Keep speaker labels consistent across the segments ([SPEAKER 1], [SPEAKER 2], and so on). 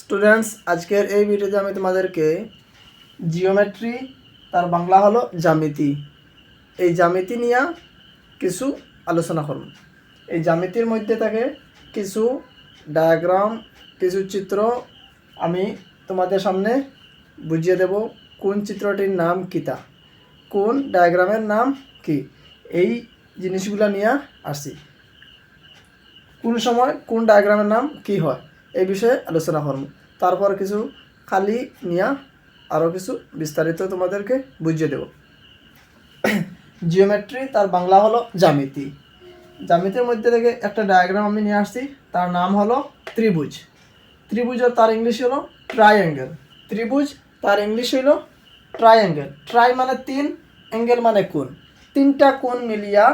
[SPEAKER 1] Students আজকের এই ভিডিওতে আমি তোমাদেরকে জিওমেট্রি তার বাংলা হলো জ্যামিতি। এই জ্যামিতি নিয়ে কিছু আলোচনা করব। এই জ্যামিতির মধ্যে থাকে কিছু ডায়াগ্রাম কিছু চিত্র। আমি তোমাদের সামনে বুঝিয়ে দেব কোন চিত্রটির নাম কিতা কোন ডায়াগ্রামের নাম কি? এই জিনিসগুলো নিয়ে আসছি। কোন সময় কোন ডায়াগ্রামের নাম কি হয়? এই বিষয়ে আলোচনা করব। তারপর কিছু খালি নিয়া আরও কিছু বিস্তারিত তোমাদেরকে বুঝিয়ে দেব। জিওমেট্রি তার বাংলা হলো জ্যামিতি। জ্যামিতির মধ্যে থেকে একটা ডায়াগ্রাম আমি নিয়ে আসছি, তার নাম হলো ত্রিভুজ। ত্রিভুজ তার ইংলিশ হলো ট্রাইঅ্যাঙ্গেল ত্রিভুজ তার ইংলিশ হলো ট্রাইঅ্যাঙ্গেল ট্রাই মানে তিন অ্যাঙ্গেল মানে কোণ। তিনটা কোণ মিলিয়া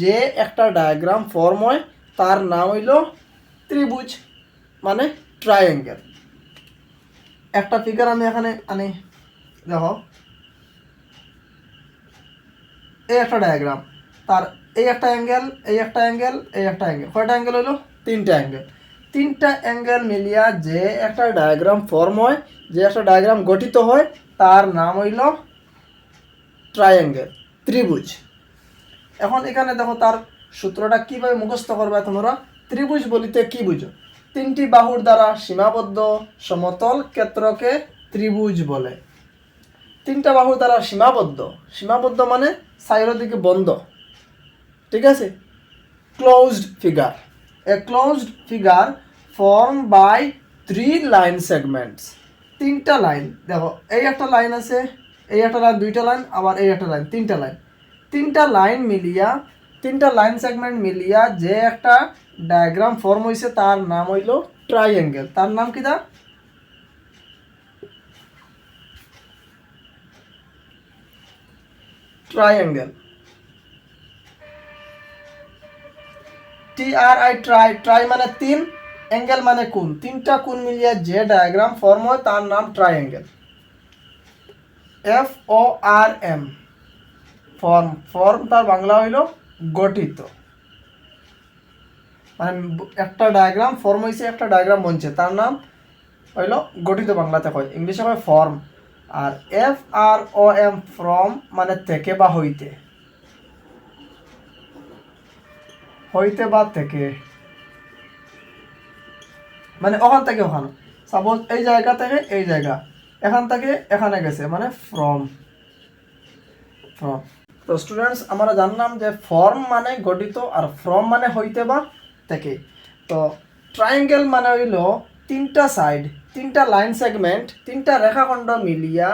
[SPEAKER 1] যে একটা ডায়াগ্রাম ফর্ম হয়, তার নাম হইল ত্রিভুজ। মানে ট্রাইঅ্যাঙ্গেল একটা ফিগার আমি এখানে আনি, দেখো। এই একটা ডায়াগ্রাম তার এই একটা অ্যাঙ্গেল এই একটা অ্যাঙ্গেল এই একটা অ্যাঙ্গেল কয়টা অ্যাঙ্গেল হইল? তিনটা অ্যাঙ্গেল তিনটা অ্যাঙ্গেল মিলিয়া যে একটা ডায়াগ্রাম ফর্ম হয়, যে একটা ডায়াগ্রাম গঠিত হয়, তার নাম হইল ট্রাইঅ্যাঙ্গেল ত্রিভুজ। এখন এখানে দেখো তার সূত্রটা কীভাবে মুখস্থ করবে তোমরা? ত্রিভুজ বলিতে কি বুঝো? তিনটি বাহুর দ্বারা সীমাবদ্ধ সমতল ক্ষেত্রকে ত্রিভুজ বলে। তিনটা বাহুর দ্বারা সীমাবদ্ধ। সীমাবদ্ধ মানে সাইডের দিকে বন্ধ। ঠিক আছে? Closed figure A closed figure form by three line segments তিনটা লাইন দেখো, এই একটা লাইন আছে, এই একটা লাইন দুইটা লাইন আবার এই একটা লাইন তিনটা লাইন তিনটা লাইন মিলিয়া, তিনটা লাইন সেগমেন্ট মিলিয়া যে একটা ডায়াগ্রাম ফর্ম হয়েছে তার নাম হইল ট্রাইঅ্যাঙ্গেল তার নাম কি দা? Triangle T R I try try মানে তিন অ্যাঙ্গেল মানে কোন তিনটা কোন মিলিয়ে যে ডায়াগ্রাম ফর্ম হয়, তার নাম triangle F O R M form form তার বাংলা হইল গঠিত। মানে একটা ডায়াগ্রাম ফর্ম হয়েছে একটা ডায়াগ্রাম বনছে। তার নাম হইল গঠিত বাংলাতে হয় ইংলিশে হয় form R F R O M from মানে থেকে বা হইতে। হইতে বা থেকে। মানে ওখান থেকে ওখানে। সাপোজ এই জায়গা থেকে এই জায়গা। এখান থেকে এখানে গেছে মানে ফ্রম ফ্রম তো স্টুডেন্টস আমরা জানলাম যে ফর্ম মানে গঠিত আর ফ্রম মানে হইতে বা থেকে। তো ট্রায়াঙ্গেল মানে হইল তিনটা সাইড তিনটা লাইন সেগমেন্ট তিনটা রেখাখণ্ড মিলিয়া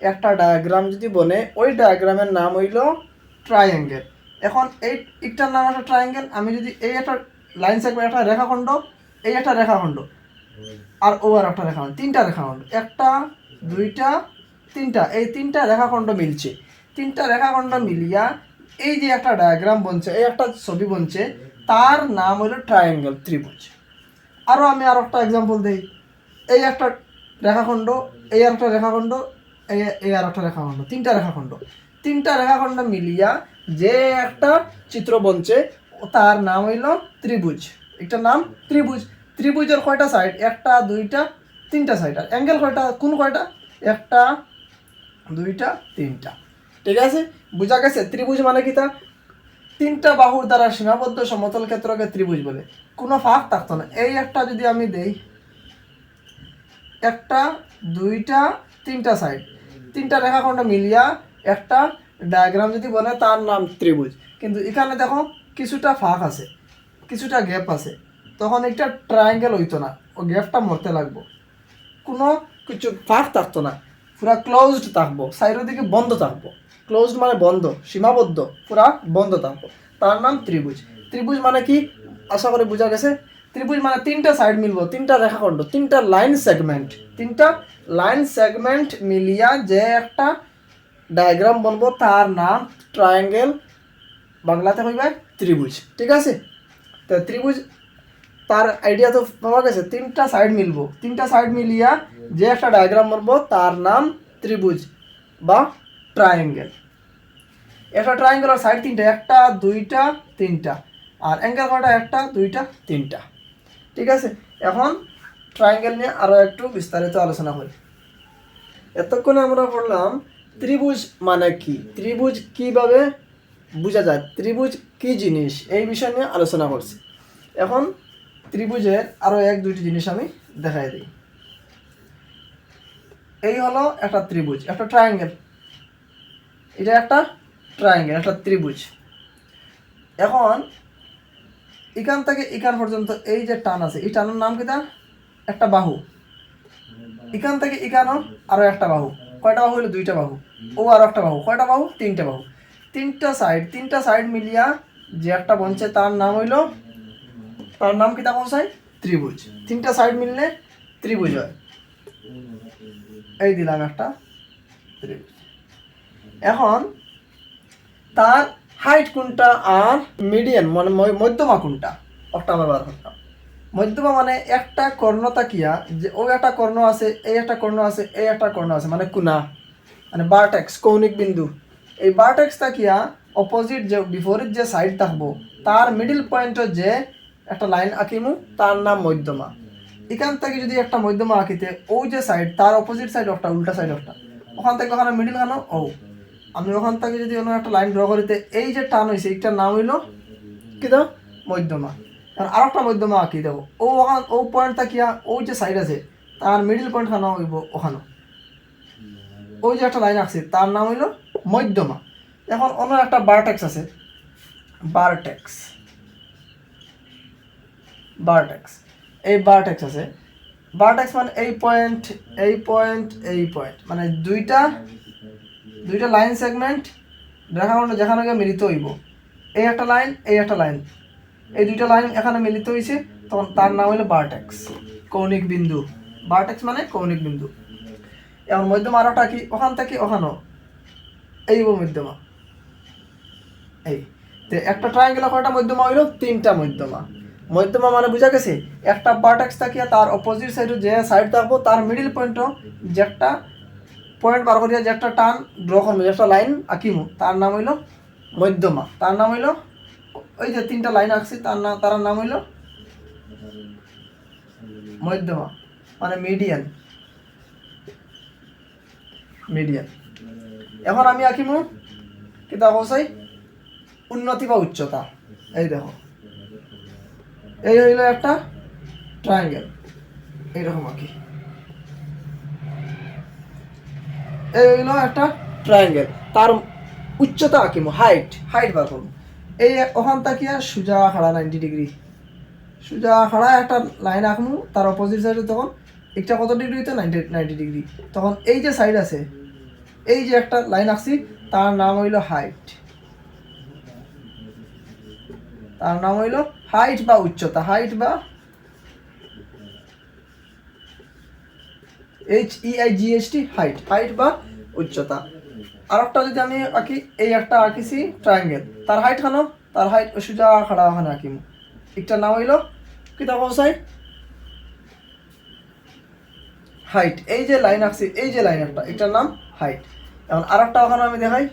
[SPEAKER 1] একটা ডায়াগ্রাম যদি বনে, ওই ডায়াগ্রামের নাম হইল ট্রায়াঙ্গেল এখন এই একটার নাম একটা ট্রায়াঙ্গেল আমি যদি এই একটা লাইন সেগমেন্ট একটা রেখাখণ্ড, এই একটা রেখাখণ্ড আর ও আর একটা রেখাখণ্ড, তিনটা রেখাখণ্ড, একটা, দুইটা, তিনটা, এই তিনটা রেখাখণ্ড মিলছে। তিনটা রেখাখণ্ড মিলিয়া এই যে একটা ডায়াগ্রাম বনছে, এই একটা ছবি বনছে তার নাম হলো ট্রায়াঙ্গেল ত্রিভুজ। আরও আমি আর একটা এক্সাম্পল দিই। এই একটা রেখাখণ্ড, এই আর একটা রেখাখণ্ড, এই এই আর একটা রেখাখণ্ড, তিনটা রেখাখণ্ড। তিনটা রেখাখণ্ড মিলিয়া যে একটা চিত্র বনছে, তার নাম হইল ত্রিভুজ। একটা নাম ত্রিভুজ। ত্রিভুজের কয়টা সাইড একটা, দুইটা, তিনটা সাইড আর অ্যাঙ্গেল কয়টা? কোন কয়টা? একটা, দুইটা, তিনটা। ঠিক আছে? বুঝা গেছে? ত্রিভুজ মানে কি তা? তিনটা বাহুর দ্বারা সীমাবদ্ধ সমতল ক্ষেত্রকে ত্রিভুজ বলে। কোনো ফাঁক থাকতো না। এই একটা যদি আমি দেই, একটা, দুইটা, তিনটা সাইড তিনটা রেখাখণ্ড মিলিয়া একটা ডায়াগ্রাম যদি বলে, তার নাম ত্রিভুজ। কিন্তু এখানে দেখো কিছুটা ফাঁক আছে, কিছুটা গ্যাপ আছে। তখন একটা ট্রায়াঙ্গেল হইতো না। ও গ্যাপটা মরতে লাগবো। কোনো কিছু ফাঁক থাকতো না। পুরা ক্লোজড থাকব। সাইডের দিকে বন্ধ থাকব। ক্লোজড মানে বন্ধ, সীমাবদ্ধ, পুরা বন্ধ থাকব তার নাম ত্রিভুজ। ত্রিভুজ মানে কি? আশা করি বোঝা গেছে। ত্রিভুজ মানে তিনটা সাইড মিলবো, তিনটা রেখাখণ্ড, তিনটা লাইন সেগমেন্ট তিনটা লাইন সেগমেন্ট মিলিয়া যে একটা ডায়াগ্রাম বনবো, তার নাম ট্রায়াঙ্গেল বাংলাতে কইবে ত্রিভুজ, ঠিক আছে? তো ত্রিভুজ, তার আইডিয়া তো পাওয়া গেছে, তিনটা সাইড মিলবো। তিনটা সাইড মিলিয়া যে একটা ডায়াগ্রাম বলব তার নাম ত্রিভুজ বা ট্রায়াঙ্গেল একটা ট্রায়াঙ্গেলের সাইড তিনটা, একটা, দুইটা, তিনটা। আর অ্যাঙ্গেল কয়টা? একটা, দুইটা, তিনটা। ঠিক আছে? এখন ট্রায়াঙ্গেল নিয়ে আরও একটু বিস্তারিত আলোচনা করি। এতক্ষণে আমরা পড়লাম ত্রিভুজ মানে কি? ত্রিভুজ কীভাবে বোঝা যায়? ত্রিভুজ কি জিনিস? এই বিষয় নিয়ে আলোচনা করছি। এখন ত্রিভুজের আরও এক, দুইটি জিনিস আমি দেখাই দিই। এই হলো একটা ত্রিভুজ, একটা ট্রায়াঙ্গেল এটা একটা ট্রায়াঙ্গেল একটা ত্রিভুজ। এখন, এখান থেকে এখান পর্যন্ত এই যে টান আছে, এই টানের নাম কি একটা বাহু। এখান থেকে এখানেও আরও একটা বাহু। কয়টা বাহু হলো দুইটা বাহু। ও আরও একটা বাহু। কয়টা বাহু? তিনটা বাহু। তিনটা সাইড তিনটা সাইড মিলিয়া যে একটা বনছে, তার নাম হইল, তার নাম কি তা কোন সাইড ত্রিভুজ। তিনটা সাইড মিললে ত্রিভুজ হয়। এই দিলাম একটা ত্রিভুজ। এখন তার হাইট কোনটা আর মিডিয়ান মানে মধ্যমা কোনটা? ওটা আমরা বার করতাম। মধ্যমা মানে একটা কর্ণ তাকিয়া যে ও একটা কর্ণ আছে এই একটা কর্ণ আছে এই একটা কর্ণ আছে মানে কুনা মানে বারটেক্স কৌণিক বিন্দু। এই বারটেক্স তাকিয়া অপোজিট যে, বিপরীত যে সাইড থাকব তার মিডিল পয়েন্টে যে একটা লাইন আঁকিমু, তার নাম মধ্যমা। এখান থেকে যদি একটা মধ্যমা আঁকিতে, ও যে সাইড তার অপোজিট সাইড একটা উল্টা সাইড একটা ওখান থেকে ওখানে মিডিল কেন? ও। আমি ওখান থেকে যদি অন্য একটা লাইন ড্র করিতে এই যে টান হয়েছে এইটার নাম হইল কি দাও? মধ্যমা। আর একটা মধ্যমা আঁকি দেবো ও ওখান, ও পয়েন্ট তাকিয়া ওই যে সাইড আছে, তার মিডিল পয়েন্ট খানা হইব ওখানে। ওই যে একটা লাইন আছে তার নাম হইল মধ্যমা। এখন অন্য একটা বারটেক্স আছে। বারটেক্স বারটেক্স এই বারটেক্স আছে। বারটেক্স মানে এই পয়েন্ট এই পয়েন্ট এই পয়েন্ট মানে দুইটা দুইটা লাইন সেগমেন্ট রেখাখণ্ড যেখানে গিয়ে মিলিত হইব। এই একটা লাইন এই একটা লাইন এই দুইটা লাইন এখানে মিলিত হয়েছে তখন তার নাম হলো বার্টেক্স কৌণিক বিন্দু। বার্টেক্স মানে কৌণিক বিন্দু। এখন মধ্যমা আরোটা কি? ওখান থেকে ওখানেও এই মধ্যমা। এই। তো একটা ট্রায়াঙ্গেল কয়টা মধ্যমা হইল, তিনটা মধ্যমা। মধ্যমা মানে বুঝা গেছে, একটা বার্টেক্স থাকিয়া তার অপোজিট সাইডে যে সাইড থাকব তার মিডিল পয়েন্টও যে একটা পয়েন্ট বার করিয়া যে একটা টান ড্র করব, যে একটা লাইন আঁকিমু, তার নাম হইল মধ্যমা। তার নাম হইল, ওই যে তিনটা লাইন আঁকছি, তার নাম তার নাম হইল মধ্যমা মানে মিডিয়ান মিডিয়ান এখন আমি আঁকিমু কিতা কসাই উন্নতি বা উচ্চতা। এই দেখো। এই হইল একটা ট্রায়াঙ্গেল এইরকম আঁকি। এই হইল একটা ট্রায়াঙ্গেল তার উচ্চতা আঁকিমু হাইট হাইট বার করব। এই ওখান তাকিয়া সুজা খাড়া নাইনটি ডিগ্রি সুজা খাড়া একটা লাইন আঁকমু তার অপোজিট সাইডে তখন একটা কত ডিগ্রি হইতো নাইনটি নাইনটি ডিগ্রি তখন এই যে সাইড আছে, এই যে একটা লাইন আঁকছি, তার নাম হইল হাইট তার নাম হইল হাইট বা উচ্চতা। হাইট বা H E I G S T height height বা উচ্চতা। আর একটা যদি আমি আঁকি, এই একটা আঁকিছি ট্রায়াঙ্গেল তার হাইট খানো তার হাইট সোজা খাড়া ওখানে আঁকিম একটার নাম হইল কি তা চাই হাইট এই যে লাইন আঁকছি, এই যে লাইন একটা, এটার নাম হাইট এখন আর একটা ওখানে আমি দেখাই।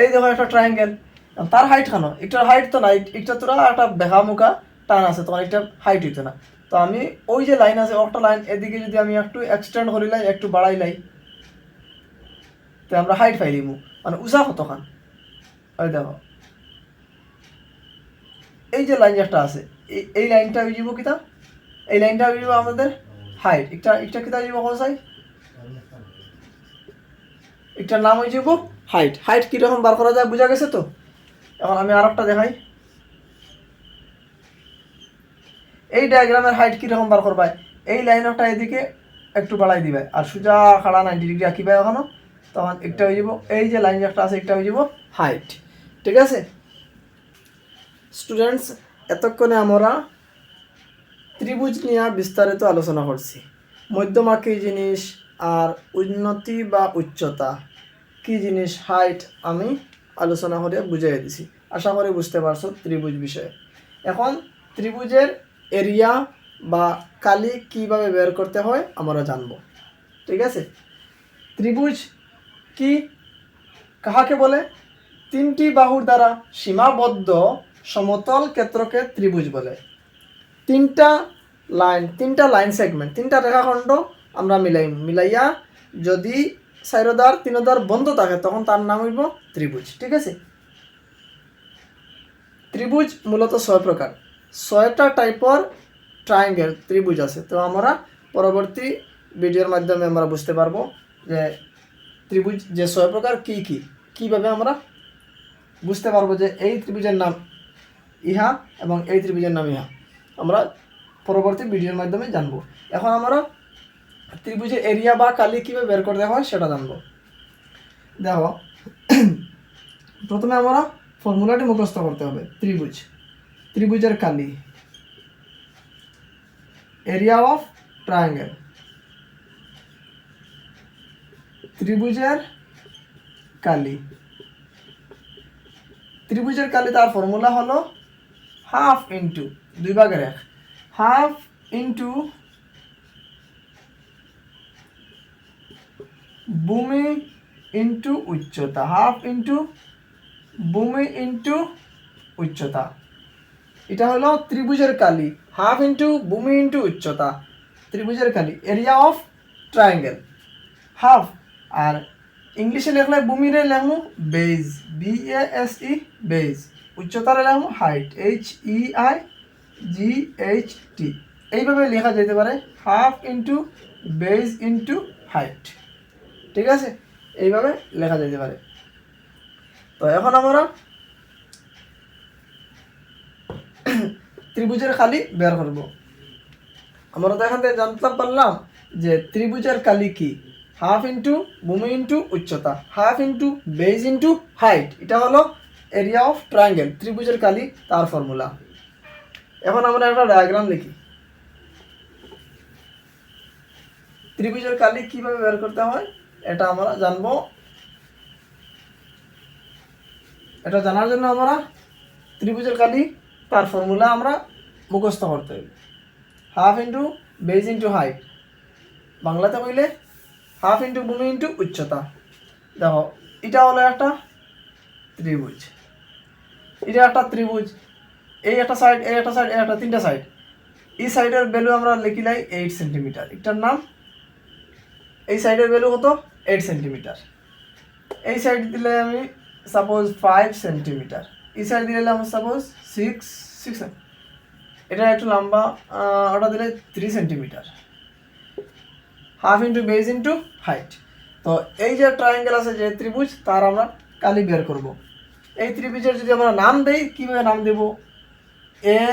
[SPEAKER 1] এই দেখো একটা ট্রায়াঙ্গেল তার হাইট খানো একটার হাইট তো নাই একটা তোরা একটা বেহা মুখা টান আছে, তোমার একটা হাইট হইতো না। তো আমি ওই যে লাইন আছে, একটা লাইন এদিকে যদি আমি একটু এক্সটেন্ড করিলাই একটু বাড়াইলাই তো আমরা হাইট পাইলিমু মানে উষা কতখান? ওই দেখো। এই যে লাইন একটা আছে, এই লাইনটা হয়ে যাব কিতা? এই লাইনটা হয়ে যাব আমাদের হাইট একটা একটা কিতা যাব কসাই? একটার নাম হয়ে যাব হাইট হাইট কীরকম বার করা যায়, বোঝা গেছে তো? এখন আমি আর একটা দেখাই। এই ডায়াগ্রামের হাইট কীরকম বার করবাই এই লাইনটা এদিকে একটু বাড়াই দিবে। আর সোজা খাড়া নাইনটি ডিগ্রি আঁকিবে ওখানো তখন একটা হয়ে যাব। এই যে লাইন একটা আছে, একটা হয়ে যাব হাইট ঠিক আছে? স্টুডেন্টস এতক্ষণে আমরা ত্রিভুজ নিয়ে বিস্তারিত আলোচনা করছি। মধ্যমা কী জিনিস আর উন্নতি বা উচ্চতা, কি জিনিস হাইট আমি আলোচনা করে বুঝাই দিছি। আশা করি বুঝতে পারছ ত্রিভুজ বিষয়ে। এখন ত্রিভুজের এরিয়া বা কালি কীভাবে বের করতে হয়, আমরা জানব। ঠিক আছে? ত্রিভুজ কি? কাহাকে বলে? তিনটি বাহুর দ্বারা সীমাবদ্ধ সমতল ক্ষেত্রকে ত্রিভুজ বলে। তিনটা লাইন তিনটা লাইন সেগমেন্ট, তিনটা রেখাখণ্ড আমরা মিলাই, মিলাইয়া যদি সাইরোদার, তিনোদার বন্ধ থাকে, তখন তার নাম হইব ত্রিভুজ। ঠিক আছে? ত্রিভুজ মূলত ছয় প্রকার। ছয়টা টাইপর ট্রায়াঙ্গেল ত্রিভুজ আছে। তো আমরা পরবর্তী ভিডিওর মাধ্যমে আমরা বুঝতে পারব যে ত্রিভুজ, যে ছয় প্রকার কি কি। কীভাবে আমরা বুঝতে পারব যে এই ত্রিভুজের নাম ইহা এবং এই ত্রিভুজের নাম ইহা। আমরা পরবর্তী ভিডিওর মাধ্যমে জানব। এখন আমরা ত্রিভুজের এরিয়া বা কালি কীভাবে বের করতে হয় সেটা জানব। দেখো, প্রথমে আমরা ফর্মুলাটি মুখস্থ করতে হবে, ত্রিভুজ। ত্রিভুজের কালি এরিয়া অফ ট্রায়াঙ্গেল ত্রিভুজের কালি ত্রিভুজের কালি তার ফর্মুলা হলো হাফ ইন্টু দুই ভাগের এক। হাফ ইন্টু ভূমি ইন্টু উচ্চতা। হাফ ইন্টু ভূমি ইন্টু উচ্চতা। এটা হলো ত্রিভুজের কালি হাফ ইন্টু ভূমি ইন্টু উচ্চতা। ত্রিভুজের কালি এরিয়া অফ ট্রায়াঙ্গেল হাফ আর ইংলিশে লিখলে ভূমিরে লেখমু base B A S E base উচ্চতারে লেখমু height H E I G H T এইভাবে লেখা যেতে পারে half into base into height ঠিক আছে? এইভাবে লেখা যেতে পারে। তো এখন আমরা ত্রিভুজের খালি বের করব। আমরা তো এখান থেকে জানতে পারলাম যে ত্রিভুজের কালি কি? হাফ ইন্টু ভূমি ইন্টু উচ্চতা। Half into base into height এটা হলো এরিয়া অফ ট্রায়াঙ্গেল ত্রিভুজের কালি তার ফর্মুলা এখন আমরা একটা ডায়াগ্রাম লিখি। ত্রিভুজের কালি কীভাবে বের করতে হয়? এটা আমরা জানব। এটা জানার জন্য আমরা ত্রিভুজের কালি তার ফর্মুলা আমরা মুখস্থ করতে হবে। Half into base into height বাংলাতে কইলে হাফ ইন্টু ভূমি ইন্টু উচ্চতা। দেখো, এটা হলো একটা ত্রিভুজ। এটা একটা ত্রিভুজ। এই একটা সাইড এই একটা সাইড এই একটা তিনটা সাইড এই সাইডের ভ্যালু আমরা লিখিলাই এইট সেন্টিমিটার এটার নাম এই সাইডের ভ্যালু কত? এইট সেন্টিমিটার এই সাইড দিলে আমি সাপোজ ফাইভ সেন্টিমিটার এই সাইড দিলে আমি সাপোজ সিক্স সিক্স এটা একটু লম্বা ওটা দিলে three centimetre half into base into height তো এই যে ট্রায়াঙ্গেল আছে যে ত্রিভুজ, তার আমরা কালি বের করব। এই ত্রিভুজের যদি আমরা নাম দেই, কীভাবে নাম দেব? এ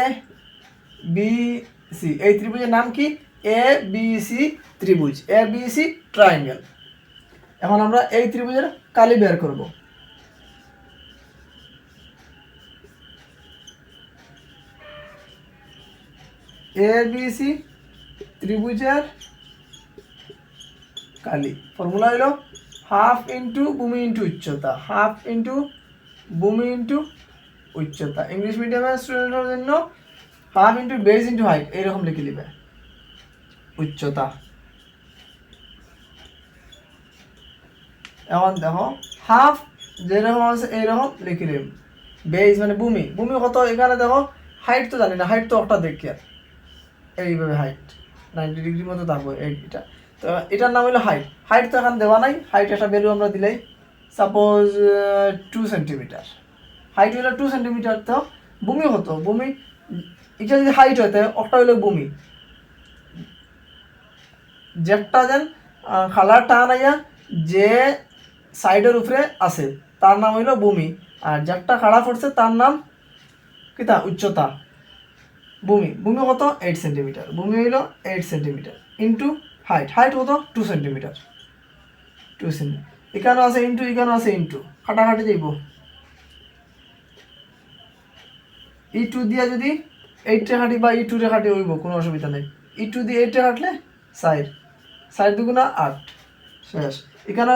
[SPEAKER 1] বি সি এই ত্রিভুজের নাম কি? এ বি সি ত্রিভুজ। এ বি সি ট্রায়াঙ্গেল এখন আমরা এই ত্রিভুজের কালি বের করব। এ বি সি ত্রিভুজের কালি। ফর্মুলা হলো হাফ ইন্টু ভূমি ইন্টু উচ্চতা। হাফ ইন্টু ভূমি ইন্টু উচ্চতা। ইংলিশ মিডিয়ামের স্টুডেন্টের জন্য half into base into height এইরকম লিখে নিবে উচ্চতা। এখন দেখো হাফ যেরকম আছে এইরকম লিখে নিব বেস মানে ভূমি। ভূমি কত? এখানে দেখো হাইট তো জানি না হাইট তো একটা দেখি আর। এইভাবে হাইট নাইনটি ডিগ্রি মতো থাকব এইটা তো এটার নাম হলো হাইট হাইট তো এখন দেওয়া নাই। হাইট একটা ভ্যালু আমরা দিলেই। সাপোজ টু সেন্টিমিটার হাইট হলো টু সেন্টিমিটার তো ভূমি হতো। ভূমি, এটা যদি হাইট হতে, একটা হইল ভূমি। যেটা যেন খালার টান আইয়া যে সাইডের উপরে আছে, তার নাম হইল ভূমি। আর যেটা খাড়া পড়ছে, তার নাম কিতা? উচ্চতা। ভূমি ভূমি কত? এইট সেন্টিমিটার ভূমি হইল eight centimetre into height height কত? টু সেন্টিমিটার টু সেন্টিমিটার এখানেও আছে ইন্টু এখানেও আছে ইন্টু কাটাকাটি যাইব ই টু দিয়া যদি এইটে হাঁটি বা ই টুরে হাঁটি হইব, কোনো অসুবিধা নেই। ই টু দিয়ে এইটে হাঁটলে সাইড সাইড দুগুণা আট। শেষ। এখানে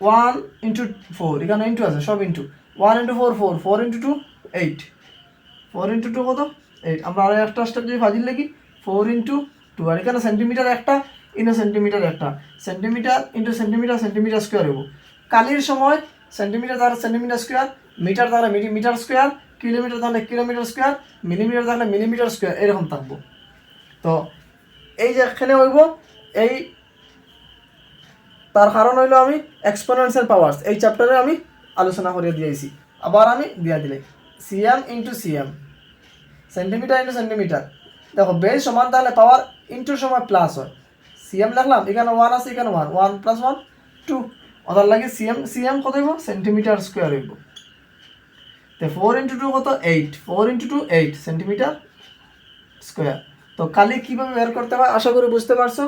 [SPEAKER 1] ওয়ান ইন্টু ফোর এখানে ইন্টু আছে, সব into one into four four four into two eight four into two কত? এইট আমরা আরও একটা স্টেপ যদি ফাজিল লিখি ফোর ইন্টু টু আর এখানে সেন্টিমিটার একটা ইন্টু সেন্টিমিটার একটা। Centimetre into centimetre centimetre square হব কালির সময় সেন্টিমিটার দ্বারা সেন্টিমিটার স্কোয়ার মিটার দ্বারা মিটার স্কোয়ার কিলোমিটার থাকলে কিলোমিটার স্কোয়ার মিলিমিটার থাকলে মিলিমিটার স্কোয়ার এরকম থাকব। তো এই যে এখানে হইব, এই তার কারণ হইল আমি এক্সপোনেন্সিয়াল পাওয়ার্স এই চ্যাপ্টারে আমি আলোচনা করে দিয়েছি আবার আমি দিয়া দিলে। CM into CM centimetre into centimetre দেখো বেস সমান তাহলে পাওয়ার ইন্টুর সময় প্লাস হয়। সিএম লিখলাম, এখানে ওয়ান আছে, এখানে one one plus one two ওটার লাগে সিএম সিএম কত হইব? সেন্টিমিটার স্কোয়ার হইব। তো ফোর ইন্টু টু কত? Eight four into two eight centimetre square তো কালি কীভাবে বের করতে হয়? আশা করি বুঝতে পারছ।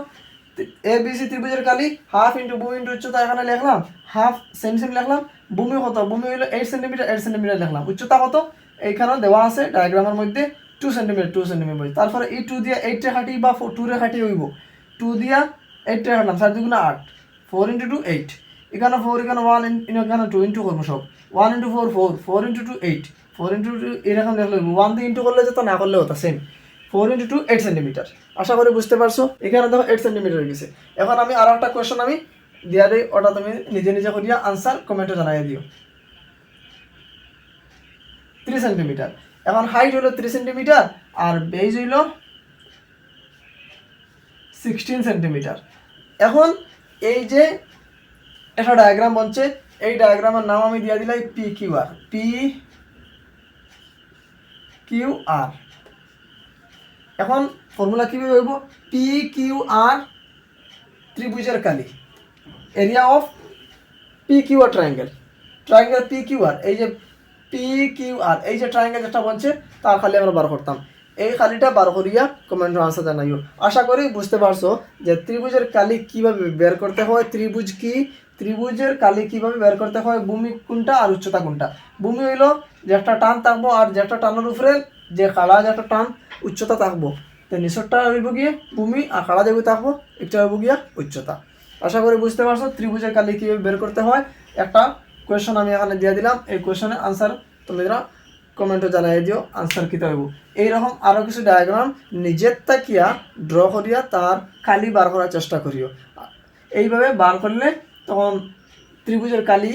[SPEAKER 1] এ বি সি ত্রিভুজের কালি হাফ ইন্টু ভূমি ইন্টু উচ্চতা এখানে লিখলাম। হাফ সেম লিখলাম। ভূমি কত? ভূমি হলো এইট সেন্টিমিটার এইট সেন্টিমিটার লিখলাম। উচ্চতা কত? এইখানেও দেওয়া আছে ডায়াগ্রামের মধ্যে টু সেন্টিমিটার টু সেন্টিমিটার তারপরে এই টু দিয়ে এইটে খাটি বা টু রে খাটি হইব। টু দিয়া এইটে খাটলাম চার দুগুণা আট। ফোর ইন্টু টু এইট এখানে ফোর এখানে ওয়ান এখানে টু ইন্টু করব সব। One into four four four into two eight four into two এরকম দেখলে ওয়ান দিয়ে ইন্টু করলে যেত না করলে হতো same four into two eight centimetre আশা করি বুঝতে পারছ? এখানে দেখো এইট সেন্টিমিটার গেছে। এখন আমি আরও একটা কোয়েশন আমি দিয়া দিই, ওটা তুমি নিজে নিজে করিয়া আনসার কমেন্টে জানাই দিও। Three centimetre. এখন হাইট হইল থ্রি সেন্টিমিটার আর বেজ হইল সিক্সটিন সেন্টিমিটার। এখন এই যে একটা ডায়াগ্রাম বলছে এই ডায়াগ্রামের নাম আমি দিয়ে দিলাই P Q R P Q R এখন ফর্মুলা কীভাবে হইব? পি কিউ আর ত্রিভুজের কালি। Area of P Q R triangle triangle P Q R এই যে পি কিউ আর এই যে ট্রায়াঙ্গেল যেটা বলছে, তার খালি আমরা বার করতাম। এই খালিটা বার করিয়া কমেন্ট আনসার জানাইও। আশা করি বুঝতে পারছ যে ত্রিভুজের কালি কীভাবে বের করতে হয়, ত্রিভুজ কি? ত্রিভুজের কালি কীভাবে বের করতে হয়, ভূমি কোনটা আর উচ্চতা কোনটা? ভূমি হইল যে একটা টান থাকব আর যে একটা টানের উপরে যে কালা যে একটা টান, উচ্চতা থাকব। তো নিচরটা হইব গিয়ে ভূমি, আর কালা যেগুলো থাকব একটা হইব গিয়া উচ্চতা। আশা করি বুঝতে পারছ ত্রিভুজের কালি কীভাবে বের করতে হয়, একটা কোয়েশন আমি এখানে দিয়ে দিলাম। এই কোয়েশনের আনসার তোমরা কমেন্টে জানাই দিও আনসার কী হইব? এইরকম আরও কিছু ডায়াগ্রাম নিজের তাকিয়া ড্র করিয়া তার কালি বার করার চেষ্টা করিও। এইভাবে বার করলে তখন ত্রিভুজের কালি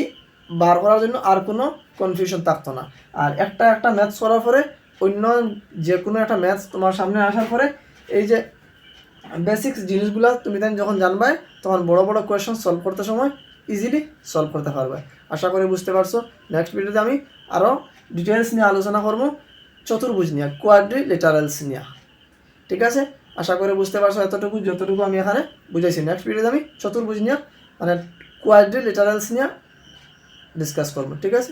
[SPEAKER 1] বার করার জন্য আর কোনো কনফিউশন থাকতো না। আর একটা একটা ম্যাথস করার পরে অন্য যে কোনো একটা ম্যাথস তোমার সামনে আসার পরে এই যে বেসিক্স জিনিসগুলো তুমি যখন জানবে তখন বড় বড় কোয়েশন সলভ করতে সময় ইজিলি সলভ করতে পারবে। আশা করি বুঝতে পারছ। নেক্সট ভিডিওতে আমি আরও ডিটেলস নিয়ে আলোচনা করব। চতুর্ভুজ নিয়ে কোয়াড্রি লেটারালস নিয়ে। ঠিক আছে? আশা করে বুঝতে পারছ এতটুকু, যতটুকু আমি এখানে বুঝাইছি। নেক্সট ভিডিওতে আমি চতুর্ভুজ নিয়ে মানে কোয়াড্রি লেটারালস নিয়ে ডিসকাস করব। ঠিক আছে?